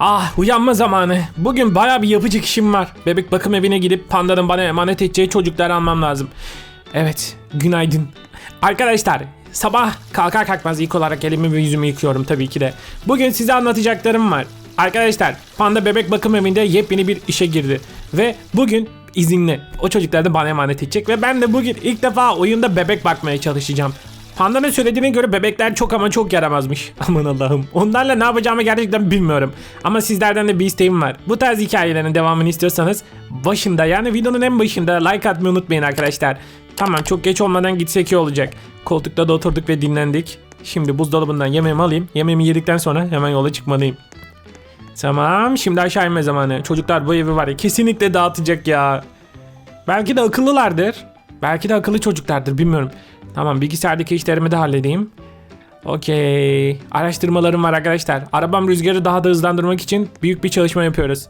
Ah uyanma zamanı. Bugün baya bir yapacak işim var. Bebek bakım evine gidip pandanın bana emanet edeceği çocukları almam lazım. Evet günaydın. Arkadaşlar sabah kalkar kalkmaz ilk olarak elimi ve yüzümü yıkıyorum tabii ki de. Bugün size anlatacaklarım var. Arkadaşlar panda bebek bakım evinde yepyeni bir işe girdi. Ve bugün izinli. O çocukları da bana emanet edecek. Ve ben de bugün ilk defa oyunda bebek bakmaya çalışacağım. Panda'nın söylediğine göre bebekler çok ama çok yaramazmış. Aman Allah'ım. Onlarla ne yapacağımı gerçekten bilmiyorum. Ama sizlerden de bir isteğim var. Bu tarz hikayelerin devamını istiyorsanız başında yani videonun en başında like atmayı unutmayın arkadaşlar. Tamam çok geç olmadan gitsek iyi olacak. Koltukta da oturduk ve dinlendik. Şimdi buzdolabından yemeğimi alayım. Yemeğimi yedikten sonra hemen yola çıkmalıyım. Tamam şimdi aşağı inme zamanı. Çocuklar bu evi var ya kesinlikle dağıtacak ya. Belki de akıllılardır. Belki de akıllı çocuklardır bilmiyorum. Tamam bilgisayardaki işlerimi de halledeyim. Okey. Araştırmalarım var arkadaşlar. Arabam rüzgarı daha da hızlandırmak için büyük bir çalışma yapıyoruz.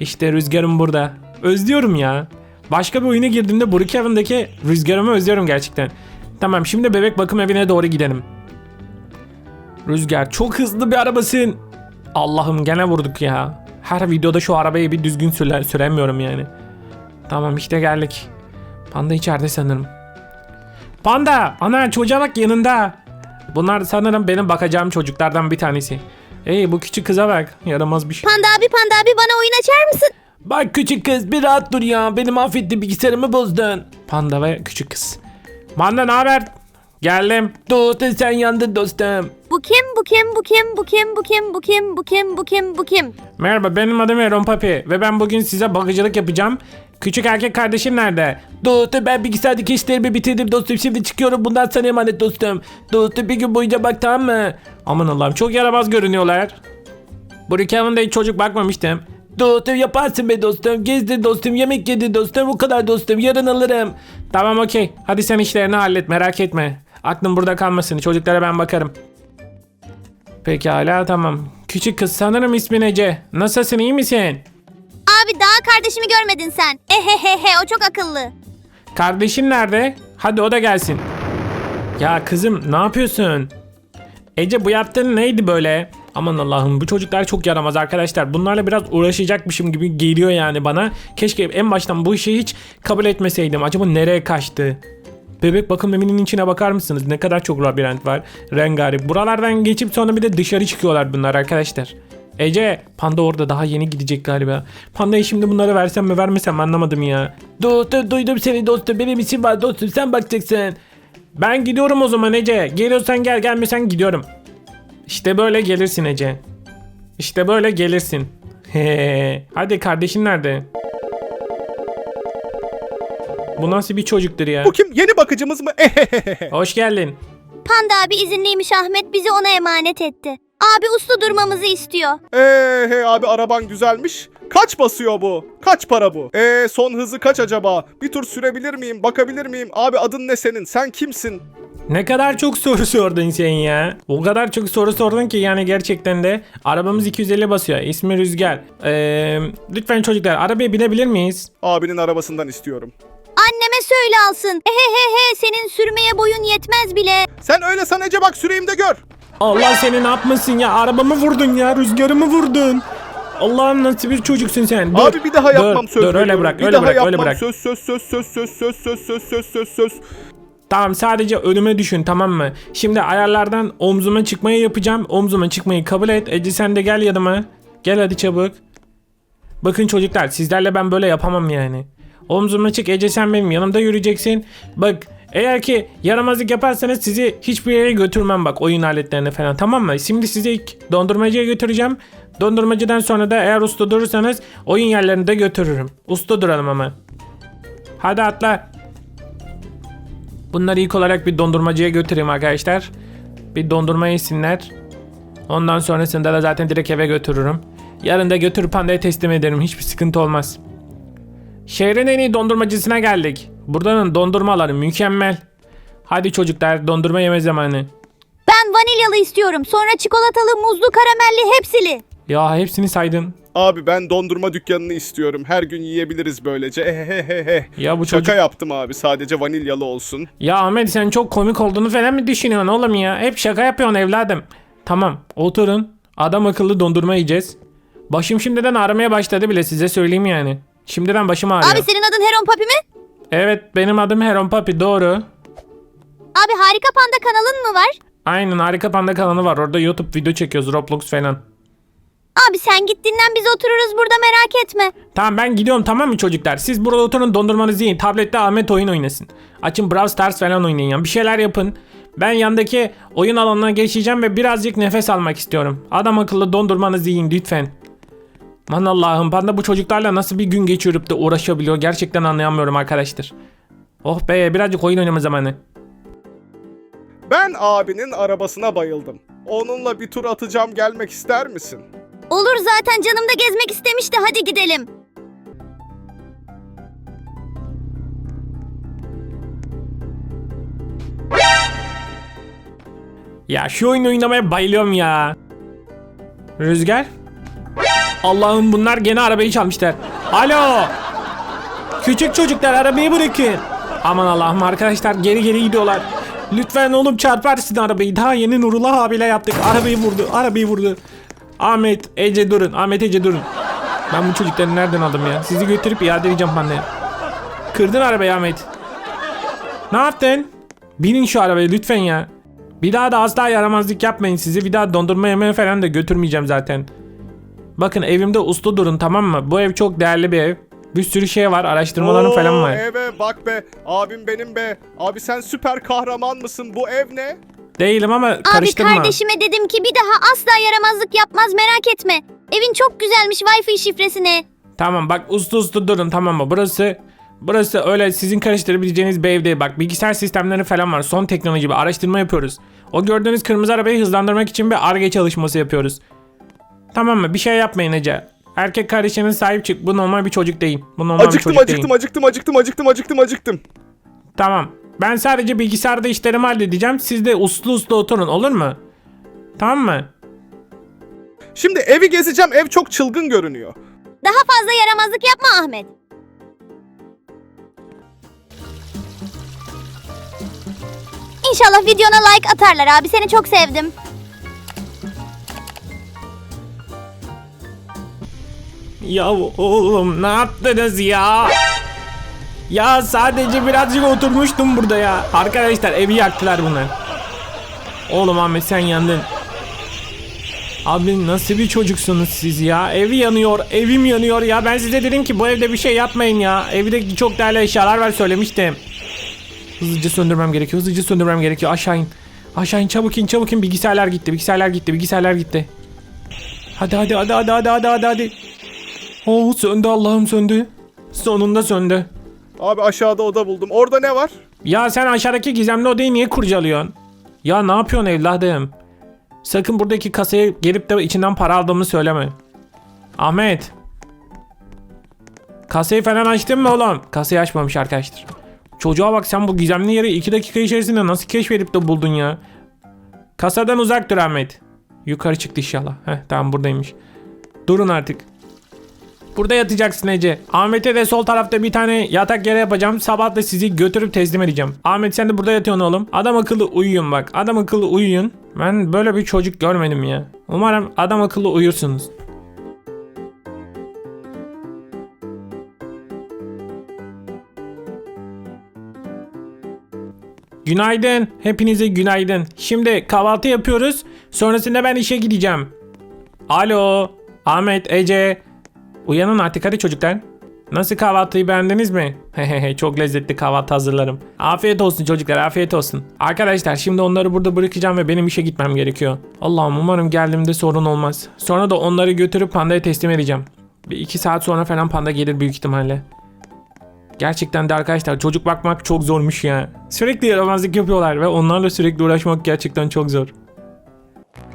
İşte rüzgarım burada. Özlüyorum ya. Başka bir oyuna girdiğimde Brookhaven'daki rüzgarımı özlüyorum gerçekten. Tamam şimdi bebek bakım evine doğru gidelim. Rüzgar çok hızlı bir arabasın. Allah'ım gene vurduk ya. Her videoda şu arabayı bir düzgün süre, süremiyorum yani. Tamam işte geldik. Panda içeride sanırım. Panda! Ana çocuğa bak yanında. Bunlar sanırım benim bakacağım çocuklardan bir tanesi. Ey bu küçük kıza bak. Yaramaz bir şey. Panda abi panda abi bana oyun açar mısın? Bak küçük kız bir rahat dur ya. Beni mahvettin bilgisayarımı bozdun. Panda ve küçük kız. Panda ne haber? Geldim. Dostum sen yandın dostum kim, bu kim, bu kim, bu kim, bu kim, bu kim, bu kim, bu kim? Merhaba benim adım Eron Papi ve ben bugün size bakıcılık yapacağım. Küçük erkek kardeşim nerede? Dostum ben bilgisayar dikiş işlerimi bitirdim dostum. Şimdi çıkıyorum bundan sana emanet dostum. Dostum bir gün boyunca bak tamam mı? Aman Allah'ım çok yaramaz görünüyorlar. Bu dükkanında hiç çocuk bakmamıştım. Dostum yaparsın be dostum. Gezdi dostum. Yemek yedi dostum. Bu kadar dostum. Yarın alırım. Tamam okey. Hadi sen işlerini hallet merak etme. Aklın burada kalmasın. Çocuklara ben bakarım. Pekala tamam. Küçük kız sanırım ismin Ece. Nasılsın iyi misin? Abi daha kardeşimi görmedin sen. Ehehehe o çok akıllı. Kardeşin nerede? Hadi o da gelsin. Ya kızım ne yapıyorsun? Ece bu yaptığın neydi böyle? Aman Allah'ım bu çocuklar çok yaramaz arkadaşlar. Bunlarla biraz uğraşacakmışım gibi geliyor yani bana. Keşke en baştan bu işi hiç kabul etmeseydim. Acaba nereye kaçtı? Bebek bakım evinin içine bakar mısınız? Ne kadar çok labirent var. Rengarenk. Buralardan geçip sonra bir de dışarı çıkıyorlar bunlar arkadaşlar. Ece, Panda orada daha yeni gidecek galiba. Panda'ya şimdi bunları versem mi vermesem mi anlamadım ya. Dostum duydum seni dostum. Benim işim var dostum sen bakacaksın. Ben gidiyorum o zaman Ece. Geliyorsan gel gelmiyorsan gidiyorum. İşte böyle gelirsin Ece. İşte böyle gelirsin. Hadi kardeşin nerede? Bu nasıl bir çocuktur ya? Bu kim? Yeni bakıcımız mı? Hoş geldin. Panda abi izinliymiş Ahmet bizi ona emanet etti. Abi uslu durmamızı istiyor. Eee he abi araban güzelmiş. Kaç basıyor bu? Kaç para bu? Eee son hızı kaç acaba? Bir tur sürebilir miyim? Bakabilir miyim? Abi adın ne senin? Sen kimsin? Ne kadar çok soru sordun sen ya. O kadar çok soru sordun ki yani gerçekten de arabamız 250 basıyor. İsmi Rüzgar. Ee, lütfen çocuklar arabaya binebilir miyiz? Abinin arabasından istiyorum. Anneme söyle alsın. Ehehehe senin sürmeye boyun yetmez bile. Sen öyle san Ece bak süreyim de gör. Allah seni ne yapmasın ya arabamı vurdun ya rüzgarımı vurdun. Allah'ım nasıl bir çocuksun sen. Dur, Abi bir daha yapmam dur, söz Dur öyle veriyorum. bırak bir öyle daha bırak yapmam öyle bırak. söz söz söz söz söz söz söz söz söz söz söz. Tamam sadece önüme düşün tamam mı? Şimdi ayarlardan omzuma çıkmayı yapacağım. Omzuma çıkmayı kabul et. Ece sen de gel yanıma. Gel hadi çabuk. Bakın çocuklar sizlerle ben böyle yapamam yani. Omzuma çık Ece sen benim yanımda yürüyeceksin. Bak eğer ki yaramazlık yaparsanız sizi hiçbir yere götürmem bak oyun aletlerine falan tamam mı? Şimdi sizi ilk dondurmacıya götüreceğim. Dondurmacıdan sonra da eğer usta durursanız oyun yerlerine de götürürüm. Usta duralım ama. Hadi atla. Bunları ilk olarak bir dondurmacıya götüreyim arkadaşlar. Bir dondurma yesinler. Ondan sonrasında da zaten direkt eve götürürüm. Yarın da götürüp pandaya teslim ederim. Hiçbir sıkıntı olmaz. Şehrin en iyi dondurmacısına geldik. Buranın dondurmaları mükemmel. Hadi çocuklar dondurma yeme zamanı. Ben vanilyalı istiyorum. Sonra çikolatalı, muzlu, karamelli hepsili. Ya hepsini saydın. Abi ben dondurma dükkanını istiyorum. Her gün yiyebiliriz böylece. Ehehehe. Ya bu Şaka çocuk... yaptım abi. Sadece vanilyalı olsun. Ya Ahmet sen çok komik olduğunu falan mı düşünüyorsun oğlum ya? Hep şaka yapıyorsun evladım. Tamam oturun. Adam akıllı dondurma yiyeceğiz. Başım şimdiden ağrımaya başladı bile size söyleyeyim yani. Şimdiden başım ağrıyor. Abi senin adın Heron Papi mi? Evet benim adım Heron Papi doğru. Abi Harika Panda kanalın mı var? Aynen Harika Panda kanalı var. Orada YouTube video çekiyoruz Roblox falan. Abi sen git dinlen biz otururuz burada merak etme. Tamam ben gidiyorum tamam mı çocuklar? Siz burada oturun dondurmanızı yiyin. Tablette Ahmet oyun oynasın. Açın Brawl Stars falan oynayın ya. Bir şeyler yapın. Ben yandaki oyun alanına geçeceğim ve birazcık nefes almak istiyorum. Adam akıllı dondurmanızı yiyin lütfen. Man Allah'ım panda bu çocuklarla nasıl bir gün geçirip de uğraşabiliyor gerçekten anlayamıyorum arkadaşlar. Oh be birazcık oyun oynama zamanı. Ben abinin arabasına bayıldım. Onunla bir tur atacağım gelmek ister misin? Olur zaten canım da gezmek istemişti hadi gidelim. Ya şu oyunu oynamaya bayılıyorum ya. Rüzgar? Allah'ım bunlar gene arabayı çalmışlar. Alo! Küçük çocuklar arabayı bırakın. Aman Allah'ım arkadaşlar geri geri gidiyorlar. Lütfen oğlum çarparsın arabayı. Daha yeni Nurullah abiyle yaptık. Arabayı vurdu. Arabayı vurdu. Ahmet, Ece durun. Ahmet, Ece durun. Ben bu çocukları nereden aldım ya? Sizi götürüp iade edeceğim anneye. Kırdın arabayı Ahmet. Ne yaptın? Binin şu arabaya lütfen ya. Bir daha da asla yaramazlık yapmayın sizi. Bir daha dondurma yemeye falan da götürmeyeceğim zaten. Bakın evimde uslu durun tamam mı? Bu ev çok değerli bir ev. Bir sürü şey var. Araştırmalarım Oo, falan var. Eve bak be. Abim benim be. Abi sen süper kahraman mısın? Bu ev ne? Değilim ama Abi karıştırma. kardeşime dedim ki bir daha asla yaramazlık yapmaz merak etme. Evin çok güzelmiş Wi-Fi şifresine. Tamam bak uslu uslu durun tamam mı? Burası burası öyle sizin karıştırabileceğiniz bir ev değil. Bak bilgisayar sistemleri falan var. Son teknoloji bir araştırma yapıyoruz. O gördüğünüz kırmızı arabayı hızlandırmak için bir ARGE çalışması yapıyoruz. Tamam mı? Bir şey yapmayın Ece. Erkek kardeşine sahip çık. Bu normal bir çocuk değil. Bu normal bir Acıktım çocuk değil. acıktım acıktım acıktım acıktım acıktım acıktım. Tamam. Ben sadece bilgisayarda işlerimi halledeceğim. Siz de uslu uslu oturun olur mu? Tamam mı? Şimdi evi gezeceğim. Ev çok çılgın görünüyor. Daha fazla yaramazlık yapma Ahmet. İnşallah videona like atarlar abi seni çok sevdim. Ya oğlum ne yaptınız ya? Ya sadece birazcık oturmuştum burada ya. Arkadaşlar evi yaktılar bunlar. Oğlum Ahmet sen yandın. Abi nasıl bir çocuksunuz siz ya? Evi yanıyor, evim yanıyor ya. Ben size dedim ki bu evde bir şey yapmayın ya. Evde çok değerli eşyalar var söylemiştim. Hızlıca söndürmem gerekiyor, hızlıca söndürmem gerekiyor. Aşağı in. Aşağı in çabuk in çabuk in. Bilgisayarlar gitti, bilgisayarlar gitti, bilgisayarlar gitti. Hadi hadi hadi hadi hadi hadi hadi hadi. Oh söndü Allah'ım söndü. Sonunda söndü. Abi aşağıda oda buldum. Orada ne var? Ya sen aşağıdaki gizemli odayı niye kurcalıyorsun? Ya ne yapıyorsun evladım? Sakın buradaki kasaya gelip de içinden para aldığımı söyleme. Ahmet. Kasayı falan açtın mı oğlum? Kasayı açmamış arkadaşlar. Çocuğa bak sen bu gizemli yeri 2 dakika içerisinde nasıl keşfedip de buldun ya? Kasadan uzak dur Ahmet. Yukarı çıktı inşallah. Heh tamam buradaymış. Durun artık. Burada yatacaksın Ece. Ahmet'e de sol tarafta bir tane yatak yere yapacağım. Sabah da sizi götürüp teslim edeceğim. Ahmet sen de burada yatıyorsun oğlum. Adam akıllı uyuyun bak. Adam akıllı uyuyun. Ben böyle bir çocuk görmedim ya. Umarım adam akıllı uyursunuz. Günaydın. Hepinize günaydın. Şimdi kahvaltı yapıyoruz. Sonrasında ben işe gideceğim. Alo. Ahmet, Ece. Uyanın artık hadi çocuklar. Nasıl kahvaltıyı beğendiniz mi? Hehehe çok lezzetli kahvaltı hazırlarım. Afiyet olsun çocuklar afiyet olsun. Arkadaşlar şimdi onları burada bırakacağım ve benim işe gitmem gerekiyor. Allah'ım umarım geldiğimde sorun olmaz. Sonra da onları götürüp pandaya teslim edeceğim. Bir iki saat sonra falan panda gelir büyük ihtimalle. Gerçekten de arkadaşlar çocuk bakmak çok zormuş ya. Sürekli yaramazlık yapıyorlar ve onlarla sürekli uğraşmak gerçekten çok zor.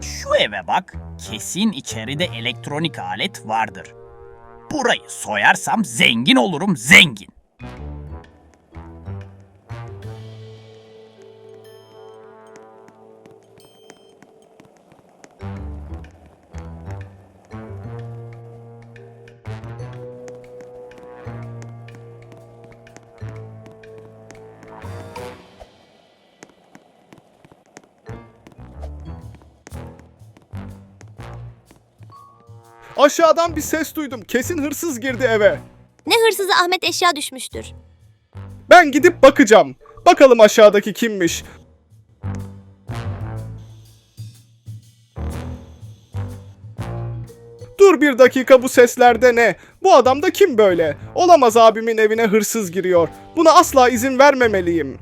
Şu eve bak, kesin içeride elektronik alet vardır. Burayı soyarsam zengin olurum zengin. Aşağıdan bir ses duydum. Kesin hırsız girdi eve. Ne hırsızı Ahmet eşya düşmüştür. Ben gidip bakacağım. Bakalım aşağıdaki kimmiş. Dur bir dakika bu seslerde ne? Bu adam da kim böyle? Olamaz abimin evine hırsız giriyor. Buna asla izin vermemeliyim.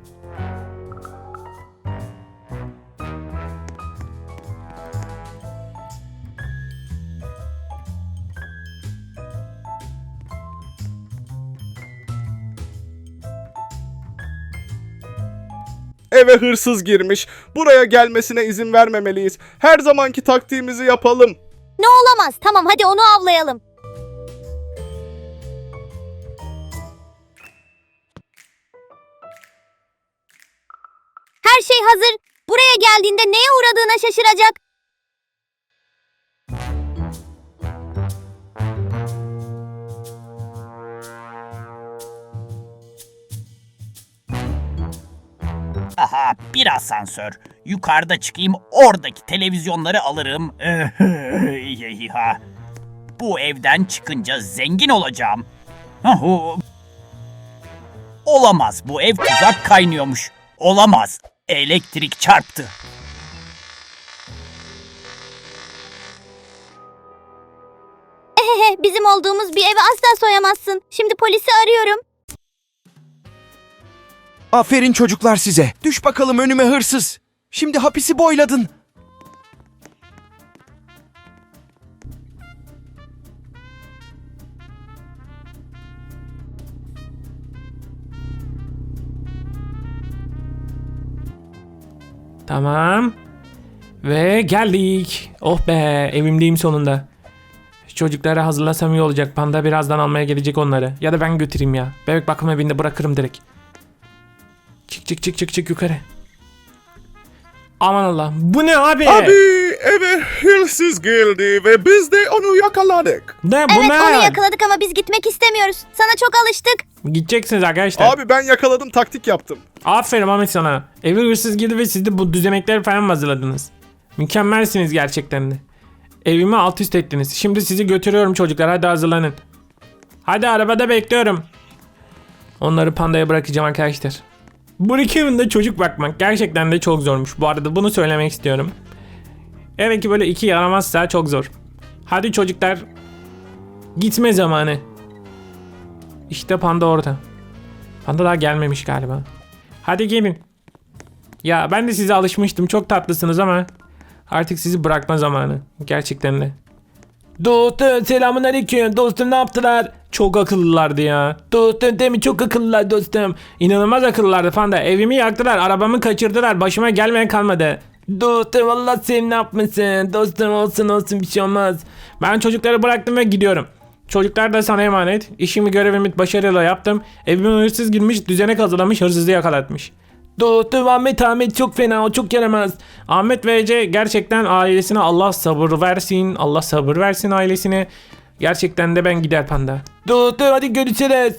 Eve hırsız girmiş. Buraya gelmesine izin vermemeliyiz. Her zamanki taktiğimizi yapalım. Ne olamaz. Tamam hadi onu avlayalım. Her şey hazır. Buraya geldiğinde neye uğradığına şaşıracak. Aha bir asansör. Yukarıda çıkayım oradaki televizyonları alırım. Bu evden çıkınca zengin olacağım. Olamaz bu ev tuzak kaynıyormuş. Olamaz. Elektrik çarptı. Hehe bizim olduğumuz bir evi asla soyamazsın. Şimdi polisi arıyorum. Aferin çocuklar size. Düş bakalım önüme hırsız. Şimdi hapisi boyladın. Tamam. Ve geldik. Oh be evimdeyim sonunda. Şu Çocukları hazırlasam iyi olacak. Panda birazdan almaya gelecek onları. Ya da ben götüreyim ya. Bebek bakım evinde bırakırım direkt. Çık çık çık çık çık yukarı. Aman Allah. Bu ne abi? Abi eve hırsız girdi ve biz de onu yakaladık. Ne bu Evet ne? onu yakaladık ama biz gitmek istemiyoruz. Sana çok alıştık. Gideceksiniz arkadaşlar. Abi ben yakaladım taktik yaptım. Aferin Ahmet sana. Eve hırsız girdi ve siz de bu düzenekleri falan mı hazırladınız? Mükemmelsiniz gerçekten de. Evimi alt üst ettiniz. Şimdi sizi götürüyorum çocuklar. Hadi hazırlanın. Hadi arabada bekliyorum. Onları pandaya bırakacağım arkadaşlar. Bu evinde çocuk bakmak gerçekten de çok zormuş. Bu arada bunu söylemek istiyorum. Evet ki böyle iki yaramazsa çok zor. Hadi çocuklar. Gitme zamanı. İşte panda orada. Panda daha gelmemiş galiba. Hadi gelin. Ya ben de size alışmıştım. Çok tatlısınız ama artık sizi bırakma zamanı. Gerçekten de. Dostum selamun aleyküm. Dostum ne yaptılar? Çok akıllılardı ya. Dostum değil mi? Çok akıllılar dostum. İnanılmaz akıllılardı panda. Evimi yaktılar. Arabamı kaçırdılar. Başıma gelmeyen kalmadı. Dostum Allah sen ne yapmışsın? Dostum olsun olsun bir şey olmaz. Ben çocukları bıraktım ve gidiyorum. Çocuklar da sana emanet. İşimi görevimi başarıyla yaptım. Evime hırsız girmiş, düzenek hazırlamış, hırsızı yakalatmış. Dostum Ahmet Ahmet çok fena, o çok yaramaz. Ahmet ve Ece gerçekten ailesine Allah sabır versin. Allah sabır versin ailesine. Gerçekten de ben gider panda. Dostum hadi görüşürüz.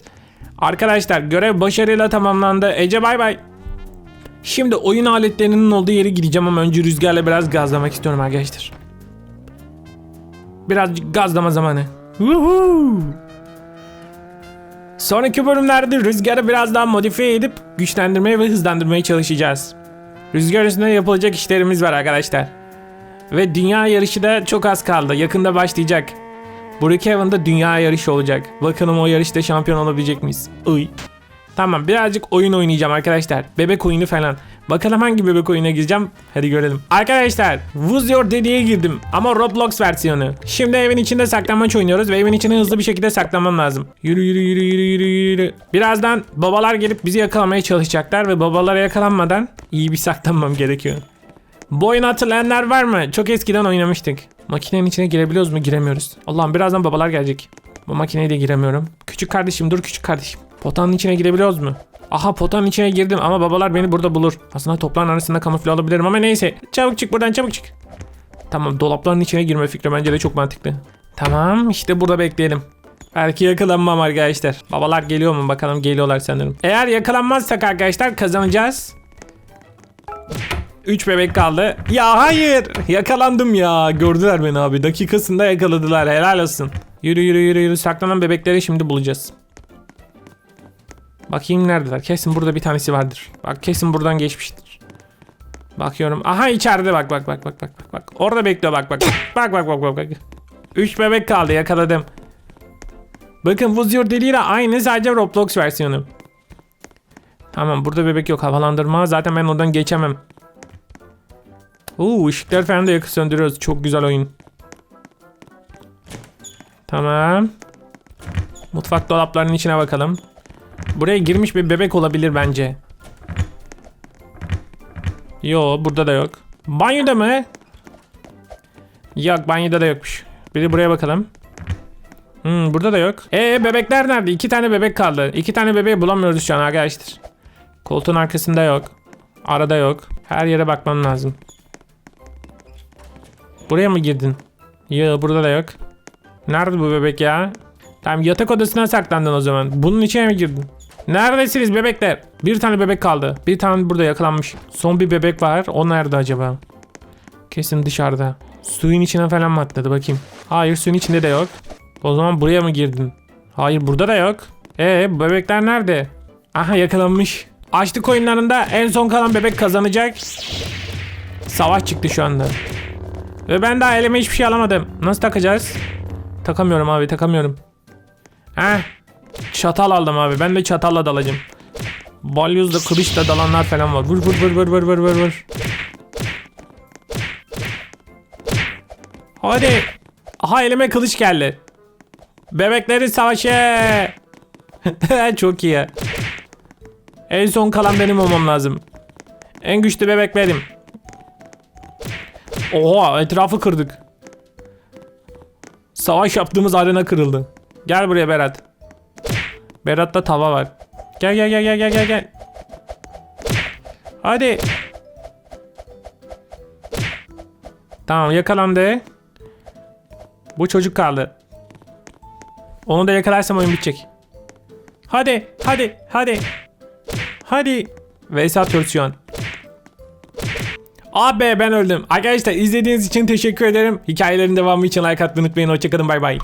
Arkadaşlar görev başarıyla tamamlandı. Ece bay bay. Şimdi oyun aletlerinin olduğu yere gideceğim ama önce rüzgarla biraz gazlamak istiyorum arkadaşlar. Birazcık gazlama zamanı. Woohoo! Sonraki bölümlerde rüzgarı biraz daha modifiye edip güçlendirmeye ve hızlandırmaya çalışacağız. Rüzgar üstünde yapılacak işlerimiz var arkadaşlar. Ve dünya yarışı da çok az kaldı. Yakında başlayacak. Brookhaven'da dünya yarışı olacak. Bakalım o yarışta şampiyon olabilecek miyiz? Uy. Tamam birazcık oyun oynayacağım arkadaşlar. Bebek oyunu falan. Bakalım hangi bebek oyuna gireceğim. Hadi görelim. Arkadaşlar Who's Your Daddy'ye girdim. Ama Roblox versiyonu. Şimdi evin içinde saklanmaç oynuyoruz ve evin içine hızlı bir şekilde saklanmam lazım. Yürü yürü yürü yürü yürü yürü. Birazdan babalar gelip bizi yakalamaya çalışacaklar ve babalara yakalanmadan iyi bir saklanmam gerekiyor. Bu oyunu hatırlayanlar var mı? Çok eskiden oynamıştık. Makinenin içine girebiliyoruz mu? Giremiyoruz. Allah'ım birazdan babalar gelecek. Bu makineye de giremiyorum. Küçük kardeşim dur küçük kardeşim. Potanın içine girebiliyoruz mu? Aha potanın içine girdim ama babalar beni burada bulur. Aslında toprağın arasında kamufle olabilirim ama neyse. Çabuk çık buradan çabuk çık. Tamam dolapların içine girme fikri bence de çok mantıklı. Tamam işte burada bekleyelim. Belki yakalanmam arkadaşlar. Babalar geliyor mu bakalım geliyorlar sanırım. Eğer yakalanmazsak arkadaşlar kazanacağız. 3 bebek kaldı. Ya hayır. Yakalandım ya. Gördüler beni abi. Dakikasında yakaladılar. Helal olsun. Yürü yürü yürü yürü. Saklanan bebekleri şimdi bulacağız. Bakayım neredeler. Kesin burada bir tanesi vardır. Bak kesin buradan geçmiştir. Bakıyorum. Aha içeride bak bak bak bak bak bak. bak. Orada bekliyor bak bak. Bak bak bak bak bak. 3 bebek kaldı yakaladım. Bakın Who's Your Delira aynı sadece Roblox versiyonu. Tamam burada bebek yok havalandırma. Zaten ben oradan geçemem. Uuu ışıklar falan da yakı söndürüyoruz. Çok güzel oyun. Tamam. Mutfak dolaplarının içine bakalım. Buraya girmiş bir bebek olabilir bence. Yo burada da yok. Banyoda mı? Yok banyoda da yokmuş. Bir de buraya bakalım. Hmm, burada da yok. Ee bebekler nerede? İki tane bebek kaldı. İki tane bebeği bulamıyoruz şu an arkadaşlar. Koltuğun arkasında yok. Arada yok. Her yere bakmam lazım. Buraya mı girdin? Yok burada da yok. Nerede bu bebek ya? Tamam yatak odasına saklandın o zaman. Bunun içine mi girdin? Neredesiniz bebekler? Bir tane bebek kaldı. Bir tane burada yakalanmış. Son bir bebek var. O nerede acaba? Kesin dışarıda. Suyun içine falan mı atladı bakayım. Hayır suyun içinde de yok. O zaman buraya mı girdin? Hayır burada da yok. Ee bebekler nerede? Aha yakalanmış. Açlık oyunlarında en son kalan bebek kazanacak. Savaş çıktı şu anda. Ve ben daha elime hiçbir şey alamadım. Nasıl takacağız? Takamıyorum abi takamıyorum. Heh. Çatal aldım abi. Ben de çatalla dalacağım. Balyozla kılıçla dalanlar falan var. Vur vur vur vur vur vur vur vur. Hadi. Aha elime kılıç geldi. Bebeklerin savaşı. Çok iyi. En son kalan benim olmam lazım. En güçlü bebek benim. Oha etrafı kırdık. Savaş yaptığımız arena kırıldı. Gel buraya Berat. Berat'ta tava var. Gel gel gel gel gel gel gel. Hadi. Tamam yakalandı. Bu çocuk kaldı. Onu da yakalarsam oyun bitecek. Hadi hadi hadi. Hadi. Vs atıyoruz. Abi ben öldüm. Arkadaşlar izlediğiniz için teşekkür ederim. Hikayelerin devamı için like atmayı unutmayın. Hoşçakalın bay bay.